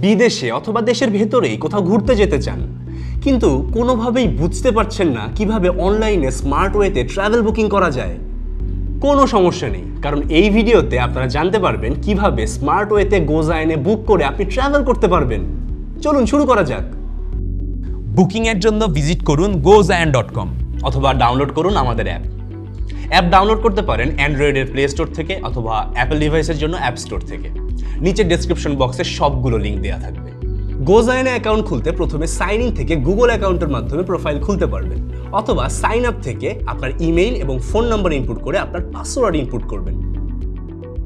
বিদেশে অথবা দেশের ভেতরেই কোথাও ঘুরতে যেতে চান। কিন্তু কোনোভাবেই বুঝতে পারছেন না কীভাবে অনলাইনে স্মার্ট ওয়েতে ট্রাভেল বুকিং করা যায়। কোনো সমস্যা নেই, কারণ এই ভিডিওতে আপনারা জানতে পারবেন কীভাবে স্মার্ট ওয়েতে গোজাইনে বুক করে আপনি ট্রাভেল করতে পারবেন। চলুন শুরু করা যাক। বুকিংয়ের জন্য ভিজিট করুন গোজায়ান ডট কম অথবা ডাউনলোড করুন আমাদের অ্যাপ। অ্যাপ ডাউনলোড করতে পারেন অ্যান্ড্রয়েডের প্লে স্টোর থেকে অথবা অ্যাপেল ডিভাইসের জন্য অ্যাপ স্টোর থেকে। নিচের ডেসক্রিপশন বক্সে সবগুলো লিঙ্ক দেওয়া থাকবে। গোজাইনে অ্যাকাউন্ট খুলতে প্রথমে সাইন ইন থেকে গুগল অ্যাকাউন্টের মাধ্যমে প্রোফাইল খুলতে পারবেন। অথবা সাইন আপ থেকে আপনার ইমেইল এবং ফোন নাম্বার ইনপুট করে আপনার পাসওয়ার্ড ইনপুট করবেন।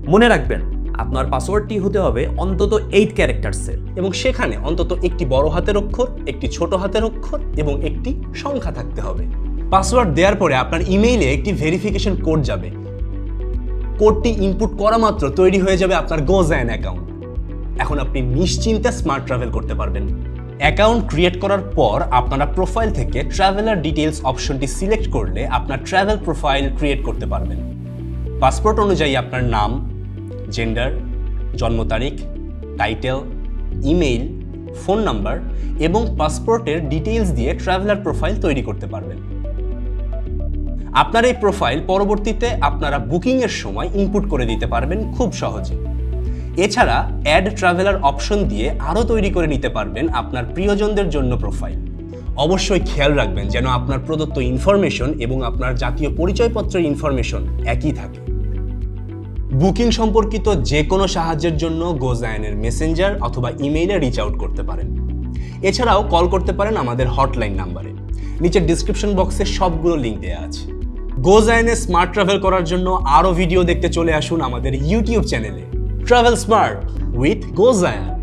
মনে রাখবেন আপনার পাসওয়ার্ডটি হতে হবে অন্তত এইট ক্যারেক্টার্সের এবং সেখানে অন্তত একটি বড় হাতের অক্ষর একটি ছোট হাতের অক্ষর এবং একটি সংখ্যা থাকতে হবে। পাসওয়ার্ড দেওয়ার পরে আপনার ইমেইলে একটি ভেরিফিকেশন কোড যাবে। কোডটি ইনপুট করা মাত্র তৈরি হয়ে যাবে আপনার গোজ্যান অ্যাকাউন্ট এখন আপনি নিশ্চিন্তে স্মার্ট ট্রাভেল করতে পারবেন। অ্যাকাউন্ট ক্রিয়েট করার পর আপনারা প্রোফাইল থেকে ট্রাভেলার ডিটেলস অপশনটি সিলেক্ট করলে আপনার ট্রাভেল প্রোফাইল ক্রিয়েট করতে পারবেন। পাসপোর্ট অনুযায়ী আপনার নাম জেন্ডার জন্ম তারিখ টাইটেল ইমেইল ফোন নাম্বার এবং পাসপোর্টের ডিটেইলস দিয়ে ট্রাভেলার প্রোফাইল তৈরি করতে পারবেন। আপনার এই প্রোফাইল পরবর্তীতে আপনারা বুকিংয়ের সময় ইনপুট করে দিতে পারবেন খুব সহজে। এছাড়া অ্যাড ট্রাভেলার অপশন দিয়ে আরও তৈরি করে নিতে পারবেন আপনার প্রিয়জনদের জন্য প্রোফাইল। অবশ্যই খেয়াল রাখবেন যেন আপনার প্রদত্ত ইনফরমেশন এবং আপনার জাতীয় পরিচয়পত্রের ইনফরমেশন একই থাকে। বুকিং সম্পর্কিত যে কোনো সাহায্যের জন্য গোজায়নের মেসেঞ্জার অথবা ইমেইলে রিচ আউট করতে পারেন। এছাড়াও কল করতে পারেন আমাদের হটলাইন নাম্বারে। নিচের ডিসক্রিপশন বক্সে সবগুলো লিঙ্ক দেওয়া আছে। গোজায়নে স্মার্ট ট্রাভেল করার জন্য আরও ভিডিও দেখতে চলে আসুন আমাদের ইউটিউব চ্যানেলে ট্রাভেল স্মার্ট উইথ গোজায়ান